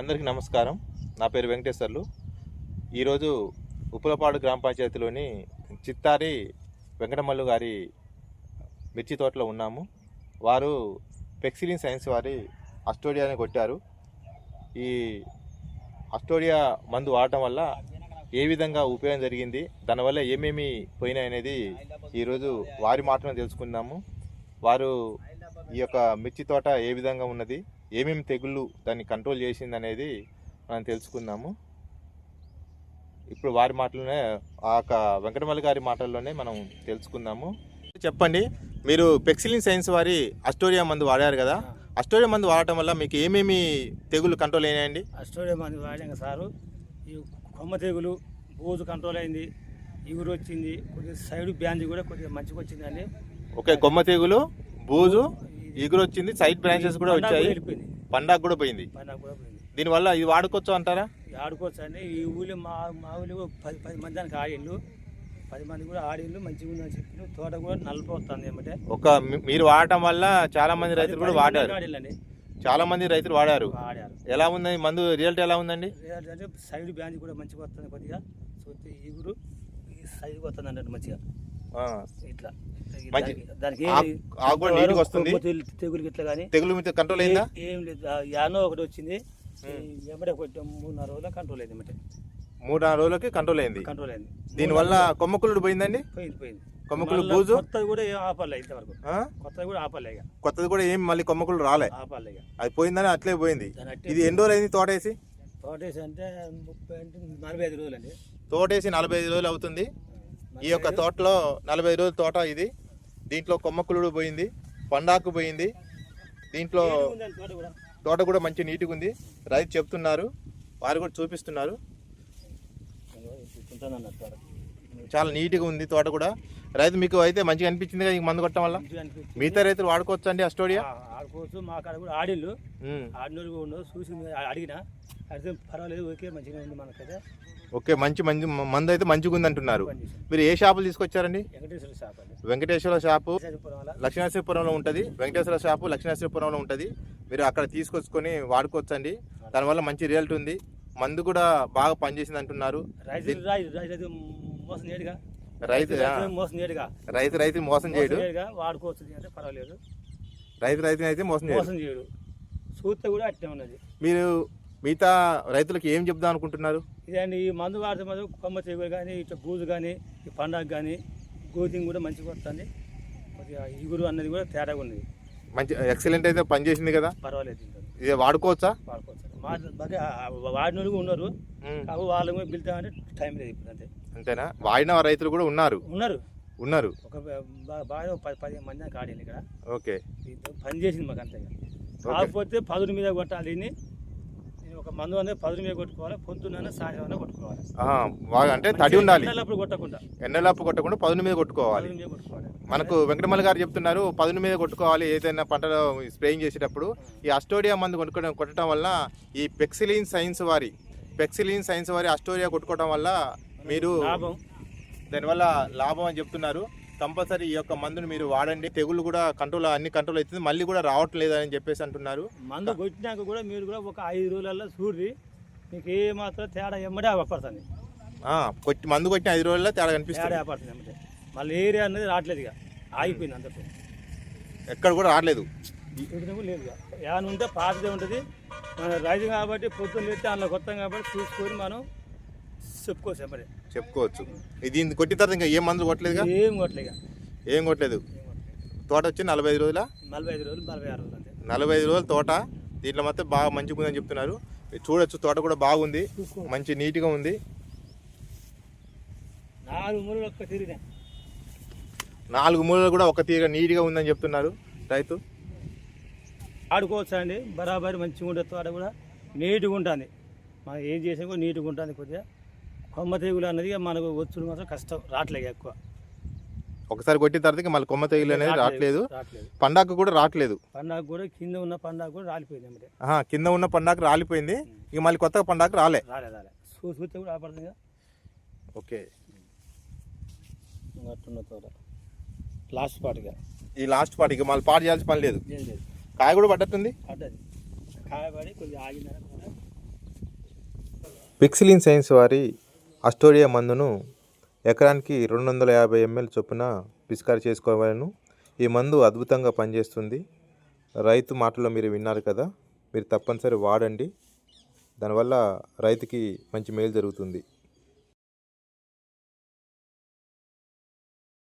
అందరికీ నమస్కారం. నా పేరు వెంకటేశ్వర్లు. ఈరోజు ఉప్పులపాడు గ్రామ పంచాయతీలోని చిత్తారి వెంకటమల్లు గారి మిర్చి తోటలో ఉన్నాము. వారు పెక్సిలిన్ సైన్స్ వారి అస్టోడియాని కొట్టారు. ఈ అస్టోడియా మందు వాడటం వల్ల ఏ విధంగా ఉపయోగం జరిగింది దానివల్ల ఏమేమి పోయినాయి అనేది ఈరోజు వారి మాటలను తెలుసుకుందాము. వారు ఈ యొక్క మిర్చి తోట ఏ విధంగా ఉన్నది ఏమేమి తెగుళ్ళు దాన్ని కంట్రోల్ చేసింది అనేది మనం తెలుసుకుందాము. ఇప్పుడు వారి మాటలోనే ఆ యొక్క వెంకటమల్లి గారి మాటల్లోనే మనం తెలుసుకుందాము. చెప్పండి మీరు పెక్సిలిన్ సైన్స్ వారి అస్టోరియా మందు వాడారు కదా అస్టోరియా మందు వాడటం వల్ల మీకు ఏమేమి తెగుళ్ళు కంట్రోల్ అయినాయండి? అస్టోడియం మంది వాడాక సారు. ఈ కొమ్మ తెగులు బూజు కంట్రోల్ అయింది ఇగురు వచ్చింది కొద్దిగా సైడ్ బ్యాంజ్ కూడా కొద్దిగా మంచిగా వచ్చిందండి. ఓకే కొమ్మ తెగులు బూజు ఎగురు వచ్చింది సైడ్ బ్రాంచెస్ కూడా వచ్చాయి. పండాకు కూడా పోయింది. పండాకు కూడా పోయింది. దీనివల్ల ఇది వాడుకోవచ్చు అంటారా? ఆడుకోవచ్చు అండి ఈ ఊళ్ళో మా మా ఊళ్ళో పది పది మంది దానికి ఆడిండు పది మంది కూడా ఆడిండు మంచిగా ఉందని చెప్పి తోట కూడా నలిపోతుంది ఏమంటే ఒక మీరు వాడటం వల్ల చాలా మంది రైతులు కూడా వాడారు. చాలా మంది రైతులు వాడారు. ఎలా ఉంది మందు రిజల్ట్ ఎలా ఉందండి? అంటే సైడ్ బ్యాంజ్ కూడా మంచిగా వస్తుంది కొద్దిగా. చూస్తే ఇగురు ఈ సైడ్ వస్తుంది అన్నట్టు మంచిగా. ఇట్లా. మంచి- దానికి- ఆకు- కూడా నీట్గా వస్తుంది. తెగులు ఇట్లా కానీ తెగులు మీద కంట్రోల్ అయిందా? ఏ- లేదు. యానో ఒకటి వచ్చింది. ఎమ్మడే కొట్టాం మూడు నాలుగు రోజులు కంట్రోల్ అయింది ఎమ్మటే మూడు నాలుగు రోజులకి కంట్రోల్ అయింది. కంట్రోల్ అయింది. దీనివల్ల కొమ్మకులుడు పోయిందండి? పోయింది పోయింది. కొమ్మకులు బూజు? కొత్తది కూడా ఏం ఆపాలి ఇంతవరకు? కొత్తది కూడా ఆపాలి ఇక. కొత్తది కూడా ఏం మళ్ళీ కొమ్మకులు రాలే. ఆపాలి ఇక. అది పోయిందని అట్లే పోయింది. ఇది ఎన్ని రోజులు అయింది తోటేసి తోటేసి అంటే ముప్పై అంటే నలభై ఐదు రోజులు అండి తోటేసి నలభై ఐదు రోజులు అవుతుంది. ఈ యొక్క తోటలో నలభై రోజుల తోట ఇది. దీంట్లో కొమ్మకులుడు పోయింది పండాకు పోయింది. దీంట్లో తోట కూడా మంచి నీట్గా ఉంది. రైతు చెప్తున్నారు వారు కూడా చూపిస్తున్నారు. చాలా నీట్గా ఉంది తోట కూడా. రైతు మీకు అయితే మంచిగా అనిపించింది కదా మందు కొట్టడం వల్ల. మిగతా రైతులు వాడుకోవచ్చు అండి అస్టోడియా ఆ, ఆడుకోవచ్చు మా కాడ కూడా ఉమ్. ఆడినోళ్ళు ఉండదు అడిగిన. పర్వాలేదు ఓకే మంచిగా ఉంది మనకైతే. ఓకే మంచి మంచి మందు అయితే మంచిగా ఉంది అంటున్నారు. మీరు ఏ షాపులు తీసుకొచ్చారండి? వెంకటేశ్వర షాప్ లక్ష్మీనరసింహపురంలో ఉంటుంది. వెంకటేశ్వర షాపు లక్ష్మీనరసింహపురంలో ఉంటుంది. మీరు అక్కడ తీసుకొచ్చుకొని వాడుకోవచ్చండి దానివల్ల మంచి రిజల్ట్ ఉంది. మందు కూడా బాగా పనిచేసింది అంటున్నారు. మోసం చేయడుగా. రైతు మోసం చేయడుగా. రైతు రైతు మోసం చేయడు? వాడుకోవచ్చు అంటే పర్వాలేదు. రైతు రైతుని అయితే మోసం చేయడు? మోసం చేయడు. చూస్తే కూడా అట్టే ఉన్నది. మీరు మిగతా రైతులకు ఏం చెప్దాం అనుకుంటున్నారు? ఇదండి ఈ మందు వాడితే మందు కొమ్మ తెగులు కానీ ఇట్లా బూజు కానీ ఈ పండగ కానీ గోతింగ్ కూడా మంచిగా వస్తుంది. కొద్దిగా ఇగురు అన్నది కూడా తేడాగా ఉన్నది. మంచి ఎక్సలెంట్ అయితే పనిచేసింది కదా? పర్వాలేదు ఇది వాడుకోవచ్చా? వాడుకోవచ్చు. వాడిన వాళ్ళు కూడా ఉన్నారు. వాళ్ళని కూడా పిలుతామంటే టైం లేదు ఇప్పుడు అంతే అంతేనా? వాడిన రైతులు కూడా ఉన్నారు. ఉన్నారు. ఉన్నారు. ఒక బాగా పదిహేను మంది ఆడింది ఇక్కడ. ఓకే. ఇది పని చేసింది మాకు అంతే కాకపోతే పదుల మీద కొట్టాలి ఒక మందు అనేది పదుల మీద కొట్టుకోవాలి పొద్దున్న సాయంత్రం కొట్టుకోవాలి. బాగా అంటే తడి ఉండాలి. ఎండలప్పుడు కొట్టకుండా. ఎండలాపు కొట్టకుండా పదును మీద కొట్టుకోవాలి. పదుల మీద కొట్టుకోవాలి. మనకు వెంకటమల్లి గారు చెప్తున్నారు పదును మీద కొట్టుకోవాలి ఏదైనా పంటలో స్ప్రేయింగ్ చేసేటప్పుడు. ఈ అస్టోడియా మందు కొనుక్కోవడం కొట్టడం వల్ల ఈ పెక్సిలిన్ సైన్స్ వారి పెక్సిలిన్ సైన్స్ వారి అస్టోడియా కొట్టుకోవడం వల్ల మీరు లాభం. దానివల్ల లాభం అని చెప్తున్నారు. కంపల్సరీ ఈ యొక్క మందును మీరు వాడండి. తెగులు కూడా కంట్రోల్ అన్ని కంట్రోల్ అవుతుంది. మళ్ళీ కూడా రావట్లేదు అని చెప్పేసి అంటున్నారు. మందు కొట్టినాక కూడా మీరు కూడా ఒక ఐదు రోజులలో చూడ్రి. మీకు ఏ మాత్రం తేడా ఎమ్మడే అవపడుతుంది కొట్టి మందు కొట్టిన ఐదు రోజుల్లో తేడా కనిపిస్తుంది. అవపడుతుంది మళ్ళీ ఏరియా అనేది రావట్లేదు ఇక. ఆగిపోయింది అందరితో ఎక్కడ కూడా రావట్లేదు. లేదు ఏమైనా ఉంటే పాతదే ఉంటుంది. మన రైతు కాబట్టి పొద్దున్న లేస్తే అందులో కొత్త కాబట్టి చూసుకొని మనం చెప్పుకోవచ్చు ఎమ్మడే చెప్పుకోవచ్చు. ఇది దీన్ని కొట్టిన తర్వాత ఇంకా ఏ మందులు కొట్టలేదుగా? ఏం కొట్టలే ఇక ఏం కొట్టలేదు. తోట వచ్చి నలభై ఐదు రోజుల? నలభై ఐదు రోజులు నలభై ఆరు రోజులు నలభై ఐదు రోజుల తోట. దీంట్లో మొత్తం బాగా మంచిగా ఉందని చెప్తున్నారు. మీరు చూడొచ్చు తోట కూడా బాగుంది. మంచి నీట్గా ఉంది. నాలుగు మూలలు ఒక్క తిరిగినాయి నాలుగు మూలలు కూడా ఒక తీగ నీట్గా ఉందని చెప్తున్నారు రైతు. ఆడుకోవచ్చు అండి బరాబరి మంచిగా ఉంటుంది తోట కూడా నీట్గా ఉంటుంది. మనం ఏం చేసినా కూడా నీట్గా ఉంటుంది కొద్దిగా. కొమ్మ తెగులు అన్నది ఇక మనకు వచ్చుడు మాత్రం కష్టం రావట్లేదు ఎక్కువ. ఒకసారి కొట్టిన తర్వాత మళ్ళీ కొమ్మ తెగులు అనేది రావట్లేదు పండాకు కూడా రావట్లేదు. పండగ కూడా కింద ఉన్న పండగ కూడా రాలిపోయింది కింద ఉన్న పండాకు రాలిపోయింది. ఇక మళ్ళీ కొత్తగా పండాకు రాలే. రాలే రాలే. చూసి చూస్తే కూడా ఆపడుతుంది కదా. ఓకే. అట్టున్న తోట. లాస్ట్ పాటుగా ఈ లాస్ట్ పార్ట్ ఇక మళ్ళీ పాటు చేయాల్సిన పని లేదు. ఏం లేదు. కాయ కూడా పడ్డట్టుంది? పడ్డది. కాయబడి కొద్దిగా ఆగిందని కూడా పిక్సిలిన్ సైన్స్ వారి అస్టోరియా మందును ఎకరానికి రెండు వందల యాభై ఎంఎల్ చొప్పున పిచికారీ చేసుకోవాలను. ఈ మందు అద్భుతంగా పనిచేస్తుంది. రైతు మాటలో మీరు విన్నారు కదా మీరు తప్పనిసరి వాడండి. దానివల్ల రైతుకి మంచి మేలు జరుగుతుంది.